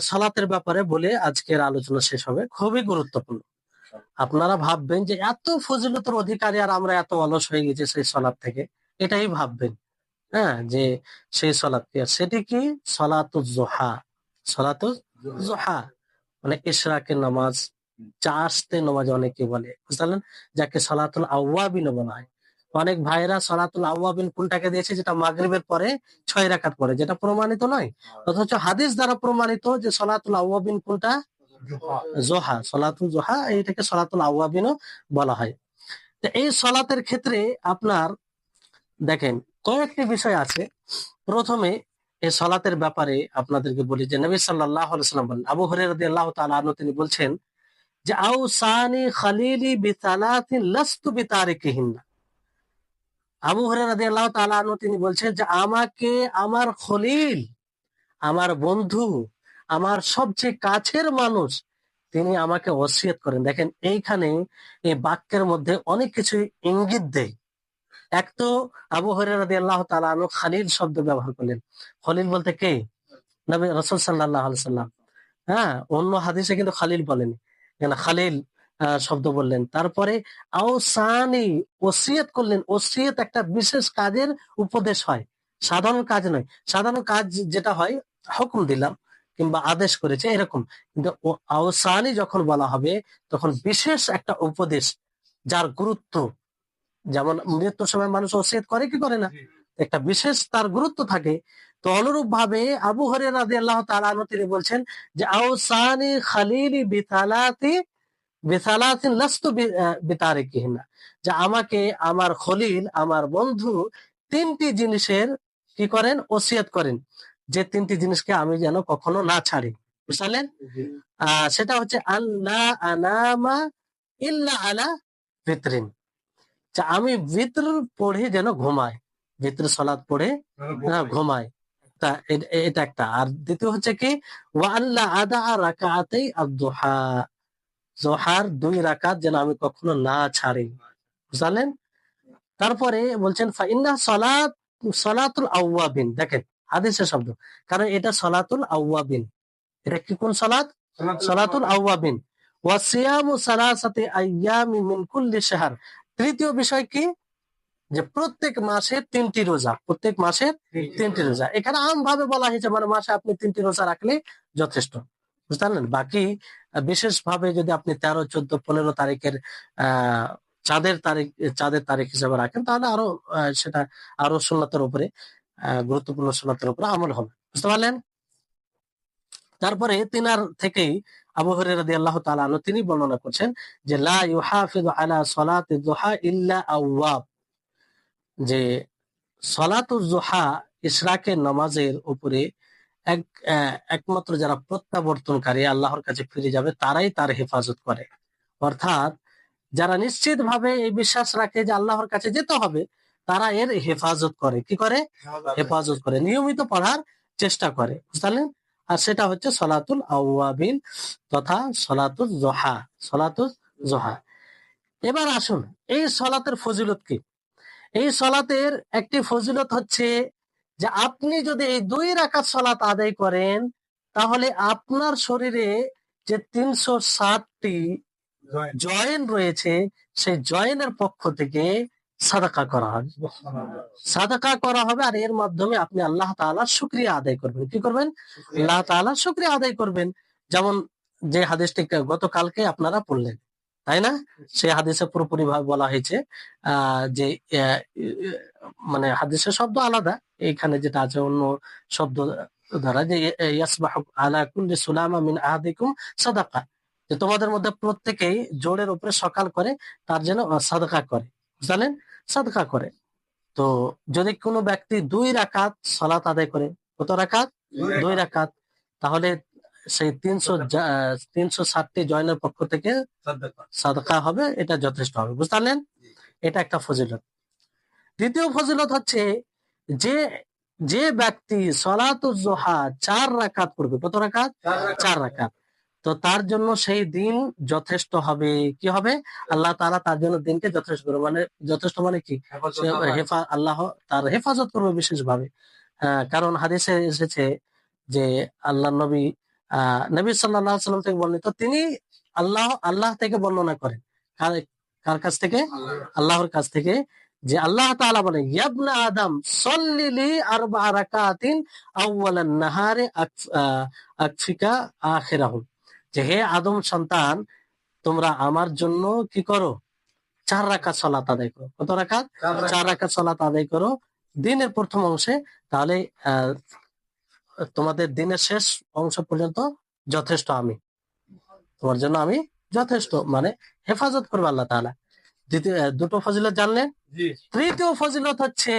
সালাতের ব্যাপারে বলে আজকের আলোচনা শেষ হবে। খুবই গুরুত্বপূর্ণ। আপনারা ভাববেন যে এত ফজিলতের অধিকারী আর আমরা এত অলস হয়ে গেছি সেই সলাদ থেকে। এটাই ভাববেন হ্যাঁ যে সেই সলাদ কি? সেটি কি? সলাতু জোহা। সলাতু জোহা। মানে ইশরাকের নামাজ চাষতে নামাজ অনেকে বলে। বুঝতে পারলেন? যাকে সলাতুল আউয়াবিন বলা হয়। অনেক ভাইরা সলাতুল আউয়াবিন কোনটাকে দিয়েছে, যেটা মাগরিবের পরে ছয় রাকাত পরে যেটা প্রমাণিত নয়। অথচ হাদিস দ্বারা প্রমাণিত যে সলাতুল আউয়াবিন কোনটা জোহা, সলাতুল জোহা এটাকে সলাতুল আউয়াবিনও বলা হয়। তো এই সলাতের ক্ষেত্রে আপনার, দেখেন, কয়েকটি বিষয় আছে। প্রথমে, এই সলাতের ব্যাপারে আপনাদেরকে বলি যে নবী সাল্লাহ সাল্লাম বলেন, আবু হরে আল্লাহ তালু তিনি বলছেন যে আউ সানি খালিলি বিতালাতিন লাস্তু বিতারিকিহিন্না। আবু হরে আল্লাহ তিনি বলছেন যে, আমাকে আমার খলিল, আমার বন্ধু, আমার সবচেয়ে কাছের মানুষ তিনি আমাকে ওসিয়ত করেন। দেখেন, এইখানে এই বাক্যের মধ্যে অনেক কিছু ইঙ্গিত দেয়। এক তো আবু হরিয়াদি আল্লাহ তালু খালিল শব্দ ব্যবহার করলেন। খলিল বলতে কে? নবী রসুল সাল্লাহ সাল্লাম হ্যাঁ অন্য হাদিসে কিন্তু খালিল বলেনি। খালিল শব্দ বললেন। তারপরে আওসানি ওসিয়ত করলেন। ওসিয়ত একটা বিশেষ কাজের উপদেশ হয়। সাধারণ কাজ নয়। সাধারণ কাজ যেটা হয় হুকুম দিলাম কিংবা আদেশ করেছে এরকম। কিন্তু আওসানি যখন বলা হবে তখন বিশেষ একটা উপদেশ যার গুরুত্ব যেমন মৃত্যুর সময় মানুষ ওসিয়ত করে কি করে না? একটা বিশেষ তার গুরুত্ব থাকে। তো অনুরূপ ভাবে আবু হরে রাজি আল্লাহ তিনি বলছেন যে আওসানি খালিলি বিথালাতি বিথালাতিন লাস্তু বিতারিকিহিনা। যে আমাকে আমার খলিল আমার বন্ধু তিনটি জিনিসের কি করেন? ওসিয়ত করেন। যে তিনটি জিনিসকে আমি যেন কখনো না ছাড়ি। বুঝলেন? সেটা হচ্ছে আল্লাহ আনামা ইল্লা আলা ভিতরিন। যে আমি ভিতর পড়ে যেন ঘুমাই। ভিতর সলাদ পড়ে হ্যাঁ, ঘুমাই। তা এটা একটা। আর দ্বিতীয় হচ্ছে কি ওয়া আল্লাহ আদা রাকাতেই আদোহা জোহার দুই রাকাত যেন আমি কখনো না ছাড়ি। বুঝলেন? তারপরে বলছেন ফাইন্না সলাত সলাতুল আউয়াবিন। দেখেন হাদিসের শব্দ। কারণ এটা সলাতুল আউয়াবিন। এটা কি কোন সলাত? সলাতুল আউয়াবিন। ওয়া সিয়ামু সালাসাতি আইয়ামি মিন কুল্লি শাহর। তৃতীয় বিষয় কি? যে প্রত্যেক মাসে তিনটি রোজা। প্রত্যেক মাসে তিনটি রোজা। এখানে আম ভাবে বলা হয়েছে মানে মাসে আপনি তিনটি রোজা রাখলে যথেষ্ট। বুঝতে পারলেন? বাকি বিশেষ ভাবে যদি আপনি তেরো, চোদ্দ, পনেরো তারিখের চাঁদের তারিখ চাঁদের তারিখ হিসেবে রাখেন, তাহলে আরও সেটা আরও সুন্নতের উপরে গুরুত্বপূর্ণ সুন্নতের উপরে আমল হবে। বুঝতে পারলেন? তারপরে তিনার থেকেই আবু হরিরাদি আল্লাহ তাআলা তিনি বর্ণনা করছেন যে, লা ইউহাফিযু আলা সলাতি ইল্লা আওয়াব। যে সলাতুল জোহা ইশরাকের নামাজের উপরে এক একমাত্র যারা প্রত্যাবর্তনকারী আল্লাহর কাছে ফিরে যাবে তারাই তার হেফাজত করে। অর্থাৎ যারা নিশ্চিত ভাবে এই বিশ্বাস রাখে যে আল্লাহর কাছে যেতে হবে তারা এর হেফাজত করে। কি করে? হেফাজত। করে। নিয়মিত পড়ার চেষ্টা করে। বুঝলেন আর সেটা হচ্ছে সলাতুল আউয়াবিন তথা সলাতুল জোহা। সলাতুল জোহা। এবার আসুন এই সলাতের ফজিলত কি? এই সলাতের একটি ফজিলত হচ্ছে যে আপনি যদি এই দুই রাকাত সলাত আদায় করেন তাহলে আপনার শরীরে যে তিনশো ষাটটি জয়েন রয়েছে সেই জয়েনের পক্ষ থেকে সাদাকা করা হবে। সাদাকা করা হবে আর এর মাধ্যমে আপনি আল্লাহ তাআলার শুক্রিয়া আদায় করবেন। কি করবেন? আল্লাহ তাআলার শুক্রিয়া আদায় করবেন। যেমন যে হাদিসটি গতকালকে আপনারা পড়লেন। তাই না? সেই হাদিসে পুরোপুরি ভাবে বলা হয়েছে যে মানে হাদিসের শব্দ আলাদা এইখানে যেটা আছে অন্য শব্দ দ্বারা যে মিন আহাদিকুম সাদাকা যে তোমাদের মধ্যে প্রত্যেকেই জোরের উপরে সকাল করে তার যেন সাদকা করে জানেন সাদকা করে। তো যদি কোনো ব্যক্তি দুই রাকাত সলাত আদায় করে কত রাকাত। দুই রাকাত। তাহলে সেই তিনশো তিনশো ষাটটি জয়নের পক্ষ থেকে সাদকা হবে এটা যথেষ্ট হবে বুঝতে পারলেন? এটা একটা ফজিলত। দ্বিতীয় ফজিলত হচ্ছে যে যে ব্যক্তি সলাতুল জোহা চার রাকাত করবে কত রাকাত? চার রাকাত। তো তার জন্য সেই দিন যথেষ্ট হবে কি হবে? আল্লাহ তাআলা তার জন্য দিনকে যথেষ্ট করবে মানে যথেষ্ট মানে কি? হেফা আল্লাহ তার হেফাজত করবে বিশেষ ভাবে কারণ হাদিসে এসেছে যে আল্লাহ নবী আহ নবী সাল্লাহ সাল্লাম থেকে বর্ণিত তিনি আল্লাহ আল্লাহ থেকে বর্ণনা করেন। কার- কাছ থেকে? আল্লাহর কাছ থেকে। যে আল্লাহ তাআলা বলেন ইয়াবনা আদম সল্লিলি আরবা রাকাতিন আউয়ালান নাহারে আহ, আকফিকা আখিরাহুম। যে হে আদম সন্তান তোমরা আমার জন্য কি করো? চার রাকাত সালাত আদায় করো। কত রাকাত? চার রাকাত। সালাত আদায় করো। দিনের প্রথম অংশে তাহলে আহ, তোমাদের দিনের শেষ অংশ পর্যন্ত যথেষ্ট আমি। তোমার জন্য আমি যথেষ্ট মানে হেফাজত করব আল্লাহ তাআলা। দ্বিতীয় দুটো ফজিলত জানলেন? তৃতীয় ফজিলত হচ্ছে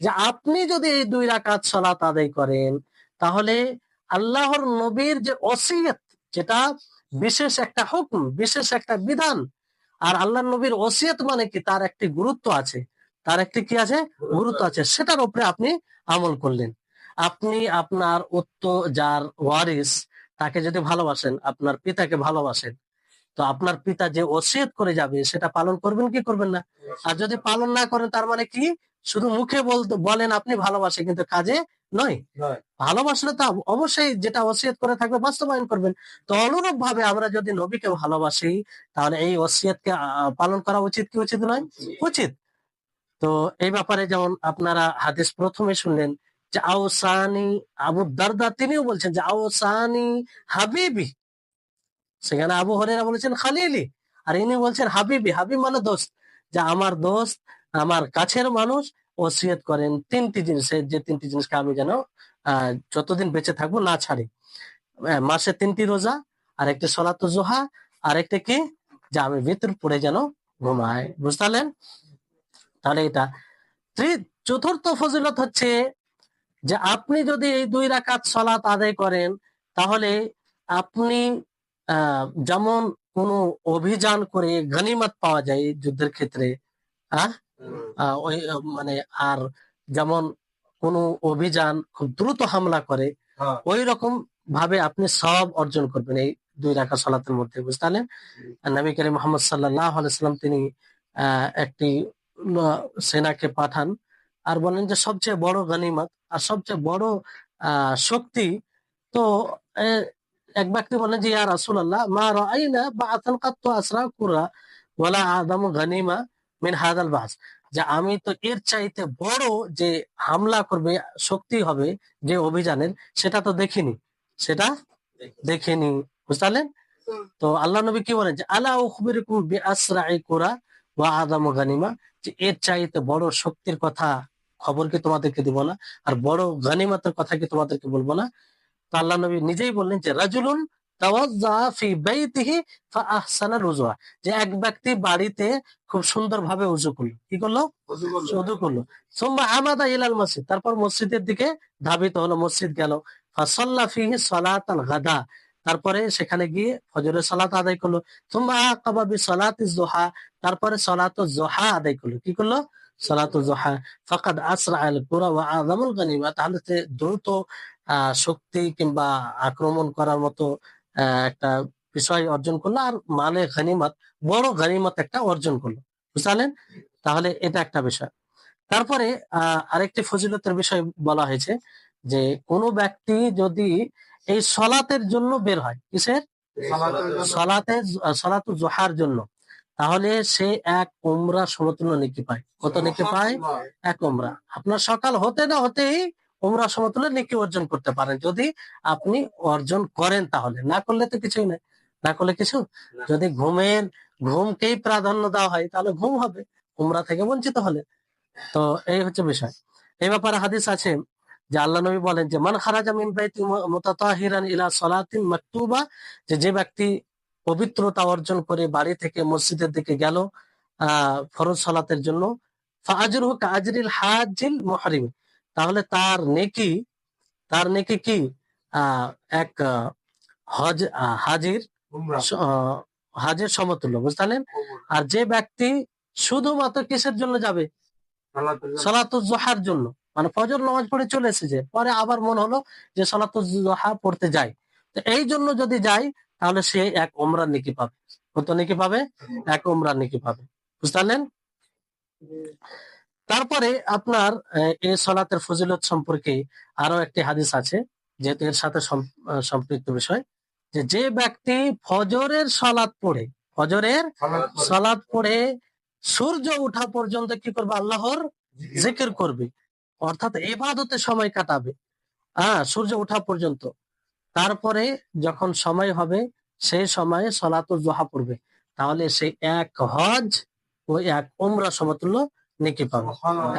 যে আপনি যদি এই দুই রাকাত সালাত আদায় করেন তাহলে আল্লাহর নবীর যে ওসিয়ত যেটা বিশেষ একটা হুকুম বিশেষ একটা বিধান আর আল্লাহর নবীর ওসিয়ত মানে কি? তার একটি গুরুত্ব আছে। তার একটি কি আছে? গুরুত্ব আছে। সেটার উপরে আপনি আমল করলেন। আপনি আপনার উত্তর যার ওয়ারিস তাকে যদি ভালোবাসেন আপনার পিতাকে ভালোবাসেন তো আপনার পিতা যে ওসিয়ত করে যাবে সেটা পালন করবেন কি করবেন না? আর যদি পালন না করেন তার মানে কি? শুধু মুখে বলেন আপনি ভালোবাসে কিন্তু কাজে নয়। ভালোবাসলে তো অবশ্যই যেটা ওসিয়ত করে থাকবে বাস্তবায়ন করবেন। তো অনুরূপ ভাবে আমরা যদি নবীকে ভালোবাসি তাহলে এই ওসিয়তকে পালন করা উচিত কি উচিত নয়? উচিত। তো এই ব্যাপারে যেমন আপনারা হাদিস প্রথমে শুনলেন যে আওসানি আবু দারদা তিনিও বলছেন যে আওসানি হাবিবি। সেখানে আবু হরেরা বলেছেন খালিলি। আর ইনি বলছেন হাবিবি। হাবিব মানে দোস্ত। যে আমার দোস্ত, আমার কাছের মানুষ ওসিয়ত করেন তিনটি জিনিসের যে তিনটি জিনিসকে আমি যেন যতদিন বেঁচে থাকব না ছাড়ি। মাসে তিনটি রোজা আর একটি সলাত জোহা আর একটা কি? যে আমি ভিতর পড়ে যেন ঘুমায় বুঝতে তাহলে এটা। চতুর্থ ফজিলত হচ্ছে যে আপনি যদি এই দুই রাকাত সলাত আদায় করেন তাহলে আপনি আহ, যেমন কোনো অভিযান করে গনিমত পাওয়া যায় যুদ্ধের ক্ষেত্রে মানে আর যেমন কোনো অভিযান খুব দ্রুত হামলা করে হ্যাঁ। ওই রকম ভাবে আপনি সব অর্জন করবেন এই দুই রাখা সলাতের মধ্যে বুঝতে নবী করিম মোহাম্মদ সাল্লাহ আলাইসাল্লাম তিনি আহ, একটি সেনাকে পাঠান আর বলেন যে সবচেয়ে বড় গনিমত আর সবচেয়ে বড় শক্তি তো এক ব্যক্তি বলেন যে ইয়া রাসূলুল্লাহ মা রাআইনা বাআতান কাত্তু আসরা কুরা ওয়ালা আদামু গানিমা মিন হাদাল বাস। যে আমি তো এর চাইতে বড় যে হামলা করবে শক্তি হবে যে অভিযানের সেটা তো দেখিনি। সেটা দেখিনি। বুঝতে তো আল্লাহ নবী কি বলেন? যে আলা উখবিরকুম বিআসরাই কুরা ওয়া আদামু গানিমা যে এর চাইতে বড় শক্তির কথা খবর কি তোমাদেরকে দিব না আর বড় গানিমাতের কথা কি তোমাদেরকে বলব না। তো আল্লাহ নবী নিজেই বললেন যে রাজুলুন যে এক ব্যক্তি বাড়িতে খুব সুন্দরভাবে উজু করল। কি করল? উজু করল। সোম্মা আমাদা ইলাল মসজিদ। তারপর মসজিদের দিকে ধাবিত হলো মসজিদ গেল। গাদা। তারপরে সেখানে গিয়ে ফজরের সালাত আদায় করল। সোম্মা আকাবা বি সালাতি জোহা। তারপরে সলাত জোহা আদায় করল। কি করল? সালাত জোহা ফাকাদ আসরা আল কুরা ওয়া আযামুল গানিমা তাহলে দ্রুত শক্তি কিংবা আক্রমণ করার মতো একটা বিষয় অর্জন করল আর মালে গানিমত বড় গানিমত একটা অর্জন করল। বুঝলেন? তাহলে এটা একটা বিষয়। তারপরে আহ, আরেকটি ফজিলতের বিষয় বলা হয়েছে যে কোনো ব্যক্তি যদি এই সলাতের জন্য বের হয় কিসের? সলাতে সলাতু জোহার জন্য। তাহলে সে এক উমরা সমতুল্য নেকি পায়। কত নেকি পায়? এক উমরা। আপনার সকাল হতে না হতেই উমরা সমতুল্য নেকি অর্জন করতে পারেন। যদি আপনি অর্জন করেন তাহলে। না করলে তো কিছুই নাই। না করলে কিছু? যদি ঘুমের ঘুমকেই প্রাধান্য দেওয়া হয় তাহলে ঘুম হবে। উমরা থেকে বঞ্চিত হলে। তো এই হচ্ছে বিষয়। এই ব্যাপারে হাদিস আছে যে আল্লাহ নবী বলেন যে মান খারাজা মিন বাইতি মুতাতাহিরান ইলা সালাতিন মাকতুবা যে যে ব্যক্তি পবিত্রতা অর্জন করে বাড়ি থেকে মসজিদের দিকে গেল আহ ফরজ সালাতের জন্য। ফাজরুহু কাজরিল হাজিল মুহরিম। তাহলে তার নেকি তার নেকি কি? এক হজ হাজির হাজের সমতুল্য বুঝলেন আর যে ব্যক্তি শুধুমাত্র কিসের জন্য যাবে? সলাতুল জোহার জন্য। মানে ফজর নামাজ পড়ে চলে এসেছে। পরে আবার মনে হলো যে সলাতুল জোহা পড়তে যায়। তো এই জন্য যদি যাই তাহলে সে এক ওমরার নেকি পাবে। কত নেকি পাবে? এক ওমরার নেকি পাবে। বুঝতে পারলেন? তারপরে আপনার এই সলাতের ফজিলত সম্পর্কে আরও একটি হাদিস আছে যেহেতু এর সাথে সম্পৃক্ত বিষয় যে যে ব্যক্তি ফজরের সলাদ পড়ে ফজরের সালাদ পড়ে সূর্য উঠা পর্যন্ত কি করবে? আল্লাহর জিকির করবে। অর্থাৎ এবাদতে সময় কাটাবে। হ্যাঁ সূর্য ওঠা পর্যন্ত। তারপরে যখন সময় হবে সেই সময়ে সলাত জোহা পড়বে। তাহলে সেই এক হজ ও এক উমরা সমতুল্য নেকি পাবে।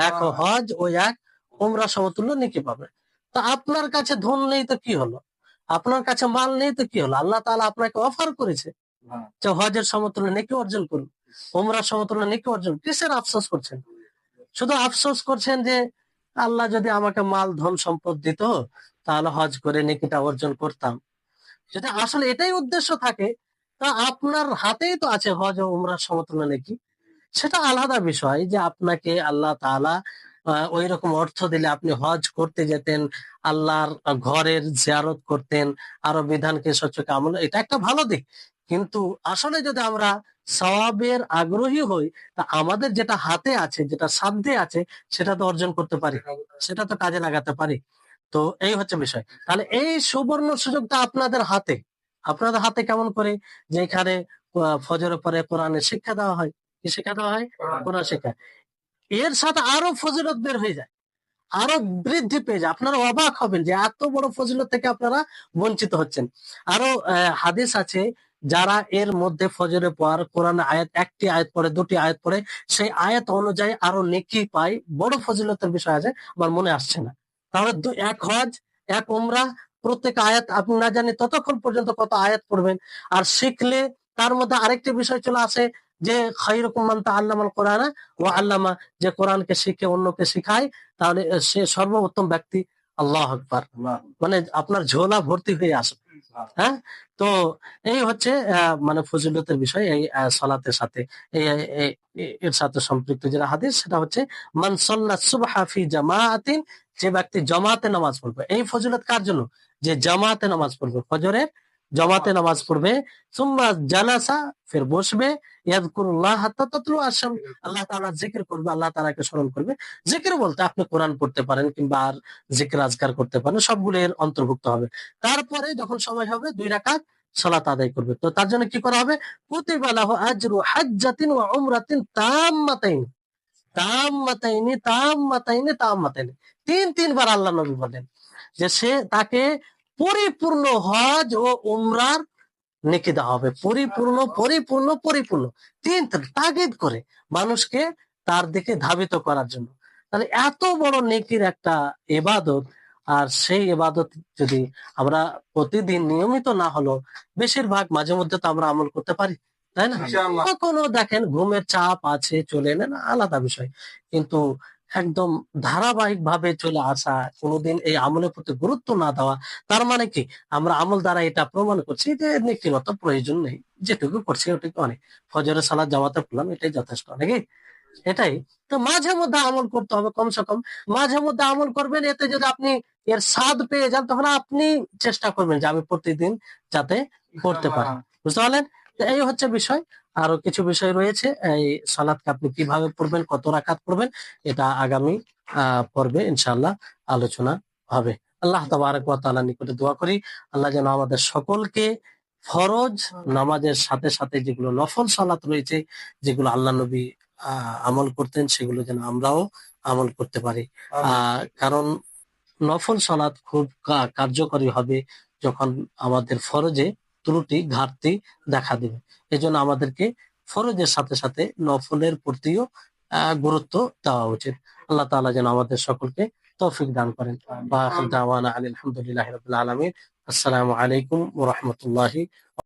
এক হজ ও এক উমরা সমতুল্য নেকি পাবে। তো আপনার কাছে ধন নেই তো কি হলো? আপনার কাছে মাল নেই তো কি হলো? আল্লাহ তাআলা আপনাকে অফার করেছে যে হজের সমতুল্য নেকি অর্জন করুন উমরা সমতুল্য নেকি অর্জন কিসের আফসোস করছেন? শুধু আফসোস করছেন যে আল্লাহ যদি আমাকে মাল, ধন, সম্পদ দিত, তাহলে হজ করে নেকিটা অর্জন করতাম। যদি আসলে এটাই উদ্দেশ্য থাকে, তা আপনার হাতেই তো আছে হজ ও উমরার সমতুল্য নাকি। সেটা আলাদা বিষয় যে আপনাকে আল্লাহ তাআলা ওই রকম অর্থ দিলে আপনি হজ করতে যেতেন, আল্লাহর ঘরের জিয়ারত করতেন, আরও বিধানকে সচ্চকে আমল এটা একটা ভালো দিক। কিন্তু আসলে যদি আমরা সওয়াবের আগ্রহী হই তা আমাদের যেটা হাতে আছে যেটা সাধ্যে আছে সেটা তো অর্জন করতে পারি। সেটা তো কাজে লাগাতে পারি। তো এই হচ্ছে বিষয়। তাহলে এই সুবর্ণ সুযোগটা আপনাদের হাতে আপনাদের হাতে কেমন করে? যে এখানে ফজরের পরে কোরআনের শিক্ষা দেওয়া হয়। কি শিক্ষা দেওয়া হয়? কোরআন। শিক্ষা। এর সাথে আরও ফজিলত বের হয়ে যায়। আরও বৃদ্ধি পেয়ে যায়। আপনারা অবাক হবেন যে এত বড় ফজিলত থেকে আপনারা বঞ্চিত হচ্ছেন। আরও আহ, হাদিস আছে যারা এর মধ্যে ফজরে পড়ার কোরআন আয়াত, একটি আয়াত পড়ে, দুটি আয়াত পড়ে, সেই আয়াত অনুযায়ী আরও নেকি পায়। বড় ফজিলতের বিষয় আছে, আমার মনে আসছে না। তাহলে এক হজ, এক উমরা, প্রত্যেক আয়াত আপনি না জানি ততক্ষণ পর্যন্ত কত আয়াত পড়বেন। আর শিখলে তার মধ্যে আরেকটি বিষয় চলে আসে যে খাইরকুম মান তাআল্লামাল কোরআনা ও আল্লামা, যে কোরআনকে শিখে অন্যকে শিখায়, তাহলে সে সর্বোত্তম ব্যক্তি আল্লাহ আকবার। মানে আপনার ঝোলা ভর্তি হয়ে আসবে হ্যাঁ? তো এই হচ্ছে মানে ফজিলতের বিষয় এই সালাতের সাথে এর সাথে সম্পৃক্ত যেটা হাদিস সেটা হচ্ছে মানসল্লা সুব হাফি ফি জামাআতিন যে ব্যক্তি জমাতে নামাজ পড়বে। এই ফজিলত কার জন্য? যে জামাতে নামাজ পড়বে ফজরের জামাতে নামাজ পড়বে সুম্মা জালাসা ফের বসবে আল্লাহ তাআলা জিকির করবে আল্লাহ তাআলাকে স্মরণ করবে। জিকির বলতে আপনি কোরআন পড়তে পারেন কিংবা আর জিকির আজকার করতে পারেন সবগুলো এর অন্তর্ভুক্ত হবে। তারপরে যখন সময় হবে দুই রাকাত সালাত আদায় করবে। তো তার জন্য কি করা হবে? লাহু আজরু হাজ্জাতিন ওয়া উমরাতিন তাম্মাতাইন। তাম্মাতাইনি তাম্মাতাইনি তাম্মাতাইনি। তিন তিনবার আল্লাহ নবী বলেন যে সে তাকে পরিপূর্ণ হজ ও উমরার নেকি দেওয়া হবে। পরিপূর্ণ পরিপূর্ণ পরিপূর্ণ। তিন তাগিদ করে মানুষকে তার দিকে ধাবিত করার জন্য। তাহলে এত বড় নেকির একটা এবাদত আর সেই এবাদত যদি আমরা প্রতিদিন নিয়মিত না হলো বেশিরভাগ মাঝে মধ্যে তো আমরা আমল করতে পারি তাই না। কখনো দেখেন ঘুমের চাপ আছে চলে এলেন আলাদা বিষয়। কিন্তু একদম ধারাবাহিক ভাবে চলে আসা কোনোদিন এই আমলের প্রতি গুরুত্ব না দেওয়া তার মানে কি? আমরা আমল দ্বারা এটা প্রমাণ করছি যে নীতিগত প্রয়োজন নেই। যেটুকু করছি ওটুকু অনেক। ফজরের সালাদ জামাতে পড়লাম এটাই যথেষ্ট নাকি? এটাই। তো মাঝে মধ্যে আমল করতে হবে কমসে কম। মাঝে মধ্যে আমল করবেন এতে যদি আপনি এর স্বাদ পেয়ে যান তখন আপনি চেষ্টা করবেন যে আমি প্রতিদিন যাতে করতে পারি। বুঝতে পারলেন? এই হচ্ছে বিষয়। আরও কিছু বিষয় রয়েছে। এই সালাদকে আপনি কীভাবে পড়বেন কত রাখাত পড়বেন এটা আগামী পর্বে ইনশাআল্লাহ আলোচনা হবে। আল্লাহ তাবারক তাআলার নিকটে দোয়া করি আল্লাহ যেন আমাদের সকলকে ফরজ নামাজের সাথে সাথে যেগুলো নফল সালাত রয়েছে যেগুলো আল্লাহ নবী আহ, আমল করতেন সেগুলো যেন আমরাও আমল করতে পারি। আহ, কারণ নফল সালাত খুব কার্যকরী হবে যখন আমাদের ফরজে ত্রুটি, ঘাটতি দেখা দেবে। এজন্য আমাদেরকে ফরজের সাথে সাথে নফলের প্রতিও গুরুত্ব দেওয়া উচিত। আল্লাহ তালা যেন আমাদের সকলকে তৌফিক দান করেন। বা আলহামদুলিল্লাহ রাব্বিল আসসালামু আলাইকুম রাহমাতুল্লাহি